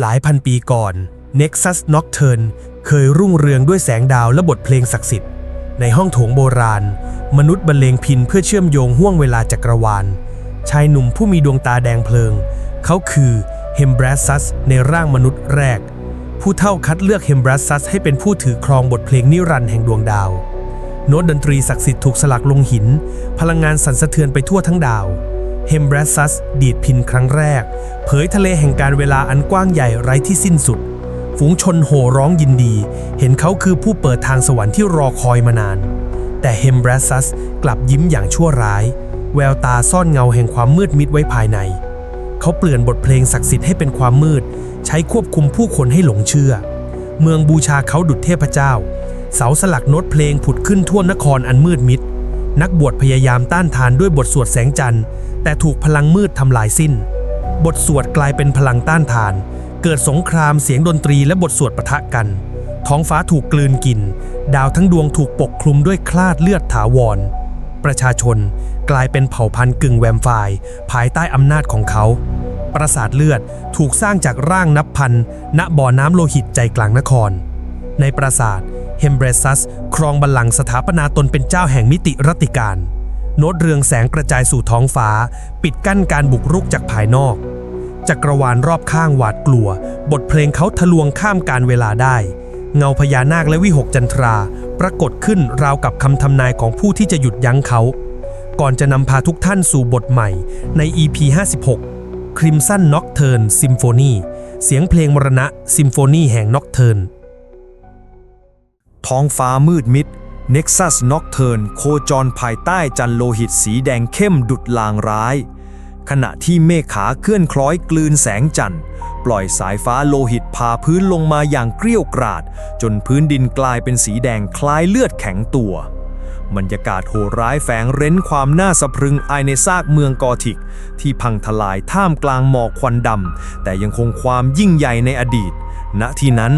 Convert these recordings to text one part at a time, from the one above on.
หลายพันปีก่อน Nexus Nocturne เคยรุ่งเรืองด้วยแสงดาวและบทเพลงศักดิ์สิทธิ์ ในห้องโถงโบราณ มนุษย์บรรเลงพินเพื่อเชื่อมโยงห่วงเวลาจักรวาล ชายหนุ่มผู้มีดวงตาแดงเพลิง เขาคือเฮมบรัสซัสในร่างมนุษย์แรก ผู้เท่าคัดเลือกเฮมบรัสซัสให้เป็นผู้ถือครองบทเพลงนิรันดร์แห่งดวงดาว โน้ตดนตรีศักดิ์สิทธิ์ถูกสลักลงหิน พลังงานสั่นสะเทือนไปทั่วทั้งดาว เฮมบรัสซัส ดีดพินครั้งแรก เผยทะเลแห่งการเวลาอันกว้างใหญ่ไร้ที่สิ้นสุด ฝูงชนโห่ร้องยินดี เห็นเขาคือผู้เปิดทางสวรรค์ที่รอคอยมานาน แต่เฮมบรัสซัสกลับยิ้มอย่างชั่วร้าย แววตาซ่อนเงาแห่งความมืดมิดไว้ภายใน เขาเปลี่ยนบทเพลงศักดิ์สิทธิ์ให้เป็นความมืด ใช้ควบคุมผู้คนให้หลงเชื่อ เมืองบูชาเขาดุจเทพเจ้า เสาสลักโน้ตเพลงผุดขึ้นทั่วนครอันมืดมิด นักบวชพยายามต้านทานด้วยบทสวดแสงจันทร์ แต่ถูกพลังมืดทำลายสิ้น บทสวดกลายเป็นพลังต้านทาน เกิดสงครามเสียงดนตรีและบทสวดปะทะกัน ท้องฟ้าถูกกลืนกิน ดาวทั้งดวงถูกปกคลุมด้วยคลาดเลือดถาวร ประชาชนกลายเป็นเผ่าพันธุ์กึ่งแวมไพร์ภายใต้อำนาจของเขา ปราสาทเลือดถูกสร้างจากร่างนับพัน ณบ่อน้ำโลหิตใจกลางนคร ในปราสาทเฮมเบรซัส ครองบัลลังก์สถาปนาตนเป็นเจ้าแห่งมิติรัติการ โน้ตเรืองแสงกระจายสู่ท้องฟ้า ปิดกั้นการบุกรุกจากภายนอกจักรวาลรอบข้างหวาดกลัว บทเพลงเขาทะลวงข้ามการเวลาได้ เงาพญานาคและวิหกจันทรา ปรากฏขึ้นราวกับคำทำนายของผู้ที่จะหยุดยั้งเขา ก่อนจะนำพาทุกท่านสู่บทใหม่ใน EP 56 Crimson Nocturne Symphony เสียงเพลงมรณะซิมโฟนีแห่ง Nocturne ท้องฟ้ามืดมิด Nexus Nocturne โคจรภายใต้จันโลหิตสีแดงเข้มดุดลางร้าย ขณะที่เมฆขาเคลื่อนคล้อยกลืนแสงจันทร์ ปล่อยสายฟ้าโลหิตพาพื้นลงมาอย่างเกลี้ยวกราด จนพื้นดินกลายเป็นสีแดงคล้ายเลือดแข็งตัว บรรยากาศโหดร้ายแฝงเร้นความน่าสะพรึงอายในซากเมืองกอธิก ที่พังทลายท่ามกลางหมอกควันดำแต่ยังคงความยิ่งใหญ่ในอดีต ณที่นั้น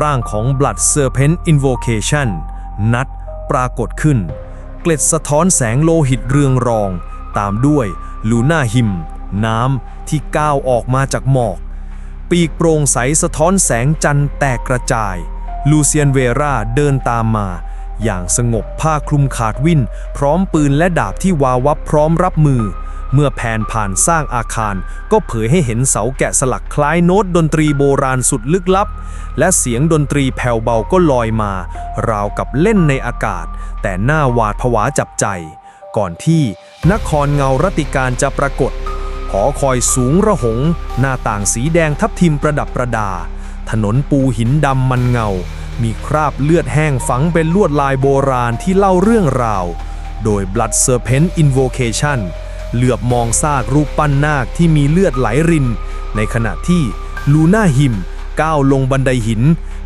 ร่างของ Blood Serpent Invocation นัด ปรากฏขึ้น เกล็ดสะท้อนแสงโลหิตเรืองรอง ตามด้วยลูน่าหิม น้ำที่ก้าวออกมาจากหมอก ปีกโปร่งใสสะท้อนแสงจันทร์แตกกระจาย ลูเซียนเวราเดินตามมา อย่างสงบผ้าคลุมขาดวินพร้อมปืนและดาบที่วาวับพร้อมรับมือ เมื่อแผนผ่านสร้างอาคาร ก็เผยให้เห็นเสาแกะสลักคล้ายโน้ตดนตรีโบราณสุดลึกลับ และเสียงดนตรีแผ่วเบาก็ลอยมา ราวกับเล่นในอากาศ แต่หน้าหวาดผวาจับใจ ก่อนที่นครเงารตติการจะปรากฏ หอคอยสูงระหง หน้าต่างสีแดงทับทิมประดับประดา ถนนปูหินดำมันเงา มีคราบเลือดแห้งฝังเป็นลวดลายโบราณที่เล่าเรื่องราว โดย Blood Serpent Invocation เหลือบมองซากรูปปั้นนาคที่มีเลือดไหลริน ในขณะที่ลูน่าหิมก้าวลงบันไดหิน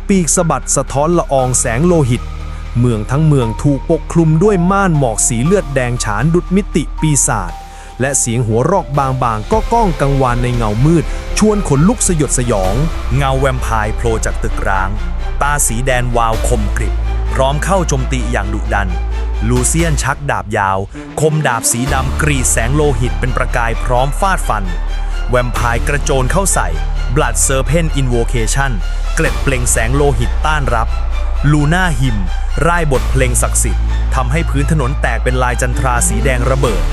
ปีกสะบัดสะท้อนละอองแสงโลหิต เมืองทั้งเมืองถูกปกคลุมด้วยม่านหมอกสีเลือดแดงฉานดุดมิติปีศาจและเสียงหัวรอกบางๆ ก็ก้องกังวานในเงามืด ชวนขนลุกสยดสยอง เงาแวมไพร์โผล่จากตึกร้าง ตาสีแดนวาวคมกริบ พร้อมเข้าโจมตีอย่างดุดัน ลูเซียนชักดาบยาว คมดาบสีดำกรีดแสงโลหิตเป็นประกายพร้อมฟาดฟัน แวมไพร์กระโจนเข้าใส่ Blood Serpent Invocation เกล็ดเปล่งแสงโลหิตต้านรับลูน่าหิมร่ายบทเพลงศักดิ์สิทธิ์ทำให้พื้นถนนแตกเป็นลายจันทราสีแดงระเบิด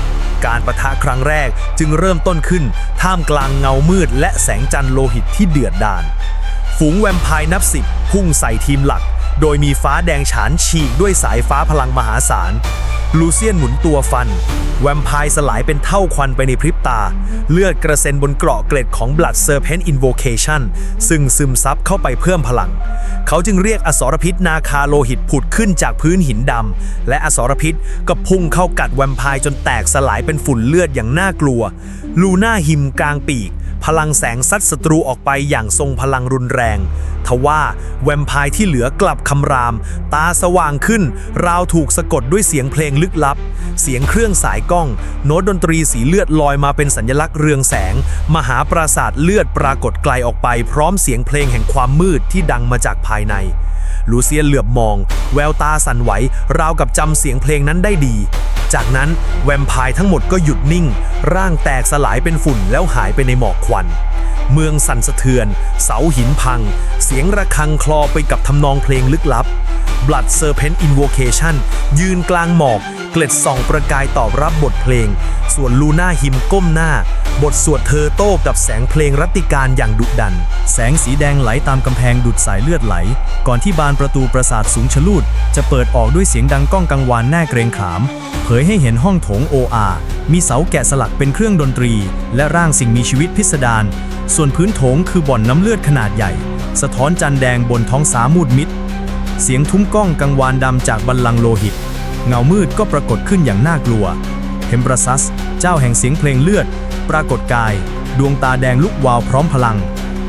การประทะครั้งแรกจึงเริ่มต้นขึ้น ท่ามกลางเงามืดและแสงจันทร์โลหิตที่เดือดดาล ฝูงแวมไพร์นับสิบพุ่งใส่ทีมหลัก โดยมีฟ้าแดงฉานฉีกด้วยสายฟ้าพลังมหาศาล ลูเซียนหมุนตัวฟัน แวมไพร์สลายเป็นเท่าควันไปในพริบตา เลือดกระเซ็นบนเกราะเกล็ดของ Blood Serpent Invocation ซึ่งซึมซับเข้าไปเพิ่มพลัง เขาจึงเรียกอสรพิษนาคาโลหิตผุดขึ้นจากพื้นหินดำ และอสรพิษก็พุ่งเข้ากัดแวมไพร์จนแตกสลายเป็นฝุ่นเลือดอย่างน่ากลัว ลูน่าหิมกลางปีก พลังแสงซัดศัตรูออกไปอย่างทรงพลังรุนแรง ทว่าแวมไพร์ที่เหลือกลับคำราม ตาสว่างขึ้น ราวถูกสะกดด้วยเสียงเพลงลึกลับ เสียงเครื่องสายกล้อง โน้ตดนตรีสีเลือดลอยมาเป็นสัญลักษณ์เรืองแสง มหาปราสาทเลือดปรากฏไกลออกไป พร้อมเสียงเพลงแห่งความมืดที่ดังมาจากภายใน ลูเซียนเหลือบมอง แววตาสั่นไหว ราวกับจำเสียงเพลงนั้นได้ดี จากนั้นแวมไพร์ทั้งหมดก็หยุดนิ่ง ร่างแตกสลายเป็นฝุ่นแล้วหายไปในหมอกควัน เมืองสั่นสะเทือน เสาหินพัง เสียงระฆังคลอไปกับทำนองเพลงลึกลับ Blood Serpent Invocation ยืนกลางหมอก เกล็ดส่องประกายตอบรับบทเพลง ส่วนลูน่าหิมก้มหน้า บทสวดเธอโต้กับแสงเพลงรัติการอย่างดุดัน แสงสีแดงไหลตามกำแพงดุดสายเลือดไหล ก่อนที่บานประตูปราสาทสูงชลูด จะเปิดออกด้วยเสียงดังก้องกังวานแน่เกรงขาม เผยให้เห็นห้องโถงโออามีเสาแกะสลักเป็นเครื่องดนตรี และร่างสิ่งมีชีวิตพิสดารส่วนพื้นโถงคือบ่อนน้ำเลือดขนาดใหญ่ สะท้อนจันแดงบนท้องสามูดมิดเสียงทุ้มก้องกังวานดำจากบัลลังโลหิต เงามืดก็ปรากฏขึ้นอย่างน่ากลัว เฮมบราซัส เจ้าแห่งเสียงเพลงเลือด ปรากฏกาย ดวงตาแดงลุกวาวพร้อมพลัง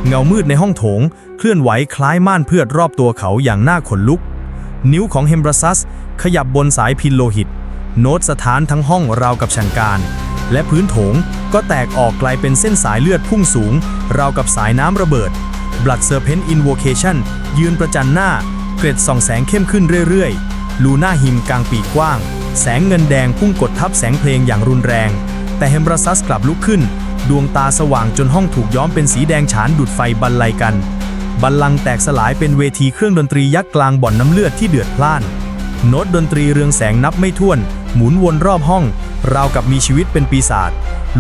เงามืดในห้องโถง เคลื่อนไหวคล้ายม่านเพือดรอบตัวเขาอย่างน่าขนลุก นิ้วของเฮมบราซัส ขยับบนสายพินโลหิต โน้ตสถานทั้งห้องราวกับชังการ และพื้นโถงก็แตกออกกลายเป็นเส้นสายเลือดพุ่งสูง ราวกับสายน้ำระเบิด Blood Serpent Invocation ยืนประจันหน้า เกร็ดส่องแสงเข้มขึ้นเรื่อยๆ ลูน่าหิมกลางปีกกว้าง แสงเงินแดงพุ่งกดทับแสงเพลงอย่างรุนแรง แต่เฮมบราซัสกลับลุกขึ้น ดวงตาสว่างจนห้องถูกย้อมเป็นสีแดงฉานดุดไฟบรรลัยกัน บัลลังแตกสลายเป็นเวทีเครื่องดนตรียักษ์กลางบ่อนน้ำเลือดที่เดือดพล่าน โน้ตดนตรีเรืองแสงนับไม่ถ้วน หมุนวนรอบห้อง ราวกับมีชีวิตเป็นปีศาจ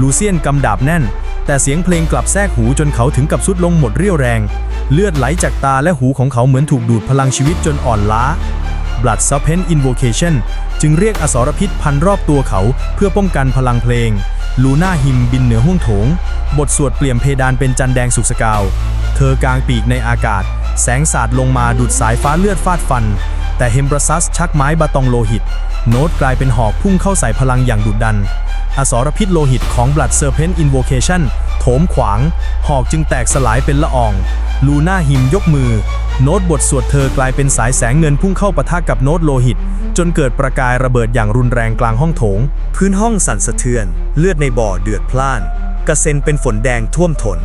ลูเซียนกำดาบแน่น แต่เสียงเพลงกลับแทรกหูจนเขาถึงกับสุดลงหมดเรี่ยวแรง เลือดไหลจากตาและหูของเขาเหมือนถูกดูดพลังชีวิตจนอ่อนล้า Blood Serpent Invocation จึงเรียกอสรพิษพันรอบตัวเขาเพื่อป้องกันพลังเพลง ลูน่าหิมบินเหนือห้วงโถง บทสวดเปลี่ยมเพดานเป็นจันแดงสุกสกาว เธอกางปีกในอากาศ แสงสาดลงมาดูดสายฟ้าเลือดฟาดฟัน แต่เฮมบราซัสชักไม้บาตองโลหิต โน้ตกลายเป็นหอกพุ่งเข้าใส่พลังอย่างดุดัน อสรพิษโลหิตของ Blood Serpent Invocation มขวาง หอกจึงแตกสลายเป็นละออง ลูน่าหิมยกมือ โน้ตบทสวดเธอกลายเป็นสายแสงเงินพุ่งเข้าปะทะกับโน้ตโลหิต จนเกิดประกายระเบิดอย่างรุนแรงกลางห้องโถง พื้นห้องสั่นสะเทือน เลือดในบ่อเดือดพล่าน กระเซ็นเป็นฝนแดงท่วมทน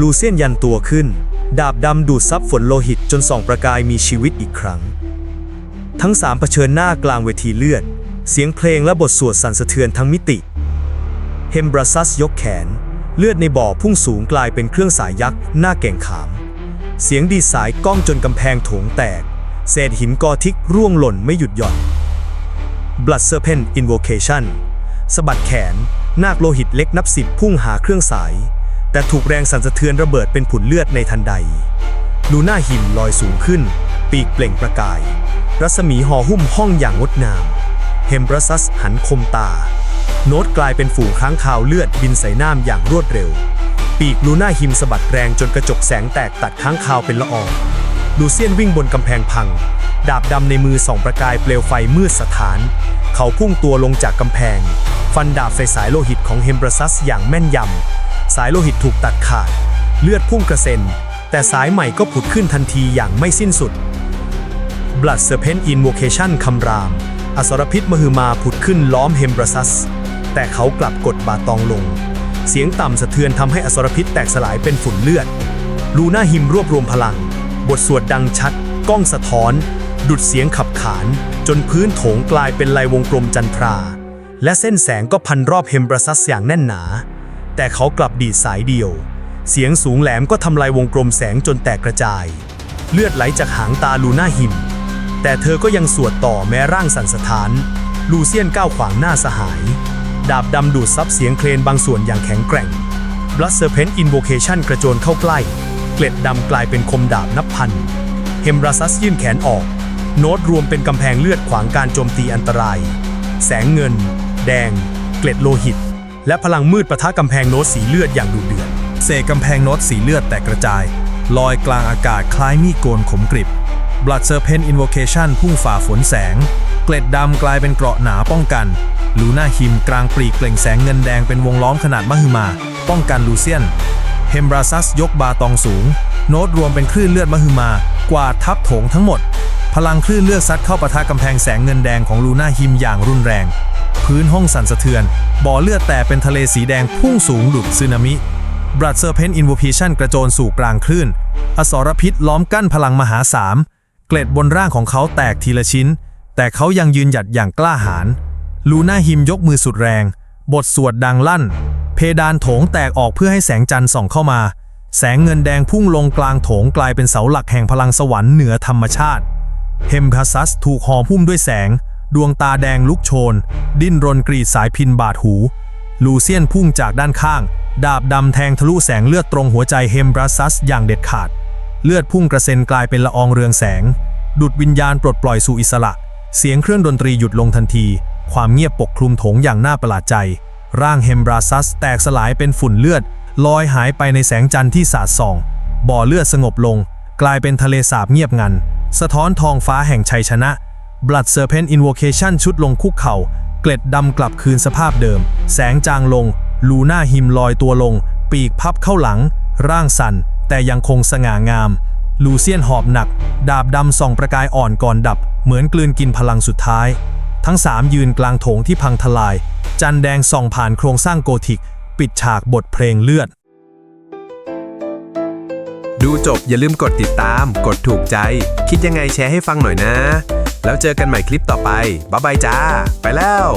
ลูเซียนยันตัวขึ้น ดาบดำดูดซับฝนโลหิตจนส่องประกายมีชีวิตอีกครั้ง ทั้งสามเผชิญหน้ากลางเวทีเลือด เสียงเพลงและบทสวดสั่นสะเทือนทั้งมิติเฮมบราซัสยกแขน เลือดในบ่อพุ่งสูงกลายเป็นเครื่องสายยักษ์หน้าแก่งขาม เสียงดีสายก้องจนกำแพงโถงแตก เศษหินกอทิกร่วงหล่นไม่หยุดหย่อน Blood Serpent Invocation สะบัดแขน นาคโลหิตเล็กนับสิบพุ่งหาเครื่องสาย แต่ถูกแรงสั่นสะเทือนระเบิดเป็นผุนเลือดในทันใด ลูน่าหิมลอยสูงขึ้น ปีกเปล่งประกาย รัศมีห่อหุ้มห้องอย่างงดงาม เฮมบรัซัสหันคมตา โน้ตกลายเป็นฝูงค้างคาวเลือดบินใส่น้ำอย่างรวดเร็ว ปีกลูน่าหิมสะบัดแรงจนกระจกแสงแตกตัดค้างคาวเป็นละอองลูเซียนวิ่งบนกำแพงพัง ดาบดำในมือส่องประกายเปลวไฟมืดสถาน เขาพุ่งตัวลงจากกำแพง ฟันดาบใส่สายโลหิตของเฮมบรัซัสอย่างแม่นยำ สายโลหิตถูกตัดขาด เลือดพุ่งกระเซ็น แต่สายใหม่ก็ผุดขึ้นทันทีอย่างไม่สิ้นสุด Blood Serpent Invocation คำราม อสรพิษมหึมาผุดขึ้นล้อมเฮมบรัซัส แต่เขากลับกดบาตองลง เสียงต่ำสะเทือนทำให้อสรพิษแตกสลายเป็นฝุ่นเลือด ลูน่าหิมรวบรวมพลัง บทสวดดังชัด ก้องสะท้อน ดุดเสียงขับขาน จนพื้นโถงกลายเป็นลายวงกลมจันทรา และเส้นแสงก็พันรอบเฮมบรัซัสอย่างแน่นหนา แต่เขากลับดีดสายเดียว เสียงสูงแหลมก็ทำลายวงกลมแสงจนแตกกระจาย เลือดไหลจากหางตาลูน่าหิม แต่เธอก็ยังสวดต่อแม้ร่างสั่นสะท้าน ลูเซียนก้าวขวางหน้าสหาย ดาบดำดูดซับเสียงเพลงบางส่วนอย่างแข็งแกร่ง Blood Serpent Invocation กระโจนเข้าใกล้ เกล็ดดำกลายเป็นคมดาบนับพัน เฮมราซัสยื่นแขนออก โน้ตรวมเป็นกำแพงเลือดขวางการโจมตีอันตราย แสงเงิน แดง เกล็ดโลหิต และพลังมืดประทะกำแพงโน้ตสีเลือดอย่างดุเดือดเศษกำแพงโน้ตสีเลือดแตกกระจาย ลอยกลางอากาศคล้ายมีดโกนขมกริบ Blood Serpent Invocation พุ่งฝ่าฝนแสง เกล็ดดำกลายเป็นเกราะหนาป้องกัน ลูน่าหิมกลางปลีกเปล่งแสงเงินแดงเป็นวงล้อมขนาดมหึมา ป้องกันลูเซียน เฮมบราซัสยกบาตองสูง โน้ตรวมเป็นคลื่นเลือดมหึมา กวาดทับโถงทั้งหมด พลังคลื่นเลือดซัดเข้าปะทะกำแพงแสงเงินแดงของลูน่าหิมอย่างรุนแรง พื้นห้องสั่นสะเทือน บ่อเลือดแตกเป็นทะเลสีแดงพุ่งสูงดุดสึนามิบรัดเซอร์เพนอินโวพิชันกระโจนสู่กลางคลื่น อสรพิษล้อมกั้นพลังมหาศาลเกล็ดบนร่างของเขาแตกทีละชิ้น แต่เขายังยืนหยัดอย่างกล้าหาญ ลูน่าหิมยกมือสุดแรง บทสวดดังลั่น เพดานโถงแตกออกเพื่อให้แสงจันทร์ส่องเข้ามา แสงเงินแดงพุ่งลงกลางโถงกลายเป็นเสาหลักแห่งพลังสวรรค์เหนือธรรมชาติ เฮมพาซัสถูกห่อหุ้มด้วยแสง ดวงตาแดงลุกโชน ดิ้นรนกรีดสายพินบาดหู ลูเซียนพุ่งจากด้านข้าง ดาบดำแทงทะลุแสงเลือดตรงหัวใจเฮมบราซัสอย่างเด็ดขาด เลือดพุ่งกระเซ็นกลายเป็นละอองเรืองแสง ดุดวิญญาณปลดปล่อยสู่อิสระ เสียงเครื่องดนตรีหยุดลงทันที ความเงียบปกคลุมโถงอย่างน่าประหลาดใจ ร่างเฮมบราซัสแตกสลายเป็นฝุ่นเลือด ลอยหายไปในแสงจันทร์ที่สาดส่อง บ่อเลือดสงบลง กลายเป็นทะเลสาบเงียบงัน สะท้อนทองฟ้าแห่งชัยชนะ Blood Serpent Invocation ชุดลงคุกเข่า เกล็ดดำกลับคืนสภาพเดิม แสงจางลง ลูน่าหิมลอยตัวลง ปีกพับเข้าหลัง ร่างสั่น แต่ยังคงสง่างาม ลูเซียนหอบหนัก ดาบดำส่องประกายอ่อนก่อนดับ เหมือนกลืนกินพลังสุดท้าย ทั้งสามยืนกลางโถงที่พังทลาย จันแดงส่องผ่านโครงสร้างโกธิก ปิดฉากบทเพลงเลือด ดูจบอย่าลืมกดติดตาม กดถูกใจ คิดยังไงแชร์ให้ฟังหน่อยนะ แล้วเจอกันใหม่คลิปต่อไปบ๊ายบายจ้า ไปแล้ว